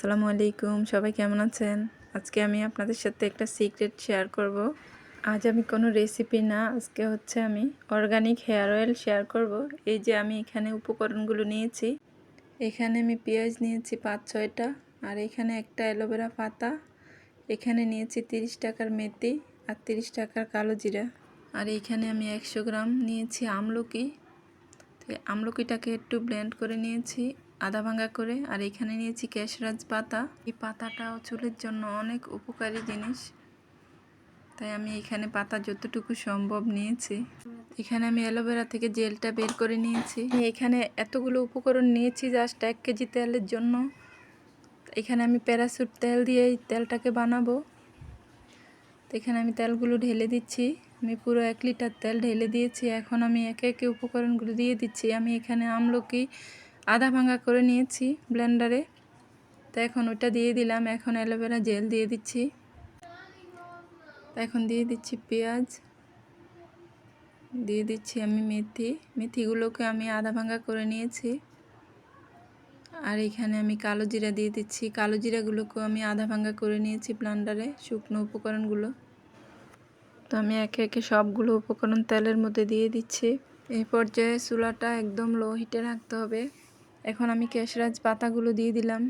আসসালামু আলাইকুম, সবাই কেমন আছেন? আজকে আমি আপনাদের সাথে একটা সিক্রেট শেয়ার করব। আজ আমি কোনো রেসিপি না, আজকে হচ্ছে আমি অর্গানিক হেয়ার অয়েল শেয়ার করব। এই যে আমি এখানে উপকরণগুলো নিয়েছি। এখানে আমি পেঁয়াজ নিয়েছি পাঁচ, ছয়টা। আর এখানে একটা অ্যালোভেরা পাতা। এখানে নিয়েছি তিরিশ টাকার মেথি আর তিরিশ টাকার কালো জিরা। আর এখানে আমি একশো গ্রাম নিয়েছি আমলকি। তো আমলকিটাকে একটু ব্লেন্ড করে নিয়েছি। আদা ভাঙ্গা করে, আর এখানে নিয়েছি ক্যাশরাজ পাতা। এই পাতাটাও চুলের জন্য অনেক উপকারী জিনিস। তাই আমি এখানে পাতা যতটুকু সম্ভব নিয়েছি। এখানে আমি অ্যালোভেরা থেকে জেলটা বের করে নিয়েছি। এখানে এতগুলো উপকরণ নিয়েছি জাস্ট এক কেজি তেলের জন্য। এখানে আমি প্যারাসুট তেল দিয়ে এই তেলটাকে বানাবো। তো এখানে আমি তেলগুলো ঢেলে দিচ্ছি। আমি পুরো এক লিটার তেল ঢেলে দিয়েছি। এখন আমি একে একে উপকরণগুলো দিয়ে দিচ্ছি। আমি এখানে আমলকি আদা ভাঙা করে নিয়েছি ব্লেন্ডারে। তো এখন ওটা দিয়ে দিলাম। এখন অ্যালোভেরা জেল দিয়ে দিচ্ছি। তো এখন দিয়ে দিচ্ছি পেঁয়াজ। দিয়ে দিচ্ছি আমি মেথি। মেথিগুলোকে আমি আদা ভাঙা করে নিয়েছি। আর এখানে আমি কালো জিরা দিয়ে দিচ্ছি। কালো জিরাগুলোকেও আমি আধা ভাঙ্গা করে নিয়েছি ব্লান্ডারে, শুকনো উপকরণগুলো। তো আমি একে একে সবগুলো উপকরণ তেলের মধ্যে দিয়ে দিচ্ছি। এই পর্যায়ে চুলাটা একদম লো হিটে রাখতে হবে। এখন আমি কেশরাজ পাতাগুলো দিয়ে দিলাম।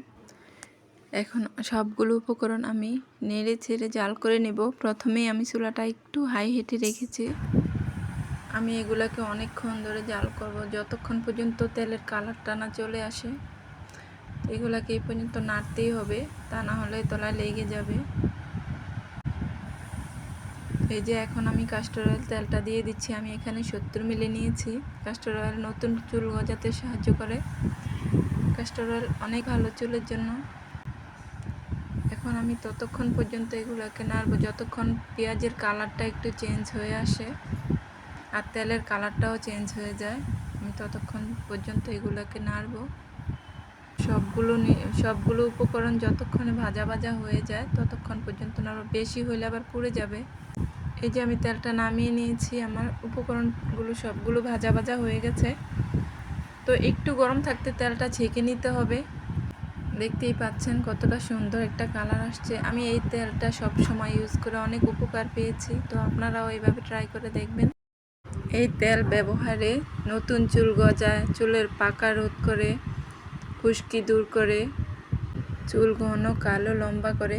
এখন সবগুলো উপকরণ আমি নেড়ে ছেড়ে জাল করে নেব। প্রথমেই আমি চুলাটা একটু হাই হিটে রেখেছি। আমি এগুলাকে অনেকক্ষণ ধরে জাল করব। যতক্ষণ পর্যন্ত তেলের কালারটা না চলে আসে। এগুলাকে এই পর্যন্ত নাড়তেই হবে। তা না হলে তলায় লেগে যাবে। এই যে এখন আমি কাস্টার অয়েল তেলটা দিয়ে দিচ্ছি, আমি এখানে সত্তর মিলে নিয়েছি। কাস্টার অয়েল নতুন চুল গজাতে সাহায্য করে। কাস্টার অয়েল অনেক ভালো চুলের জন্য। এখন আমি ততক্ষণ পর্যন্ত এগুলোকে নাড়বো। যতক্ষণ পেঁয়াজের কালারটা একটু চেঞ্জ হয়ে আসে আর তেলের কালারটাও চেঞ্জ হয়ে যায়, আমি ততক্ষণ পর্যন্ত এগুলোকে নাড়বো। সবগুলো সবগুলো উপকরণ যতক্ষণে ভাজা ভাজা হয়ে যায়, ততক্ষণ পর্যন্ত নাড়ব। বেশি হলে আবার পুড়ে যাবে। এই যে আমি তেলটা নামিয়ে নিয়েছি, আমার উপকরণগুলো সবগুলো ভাজা ভাজা হয়ে গেছে। তো একটু গরম থাকতে তেলটা ছেঁকে নিতে হবে। দেখতেই পাচ্ছেন কতটা সুন্দর একটা কালার আসছে। আমি এই তেলটা সব সময় ইউজ করে অনেক উপকার পেয়েছি, তো আপনারাও এইভাবে ট্রাই করে দেখবেন। এই তেল ব্যবহারে নতুন চুল গজায়, চুলের পাকা রোধ করে, খুশকি দূর করে, চুল ঘন কালো লম্বা করে।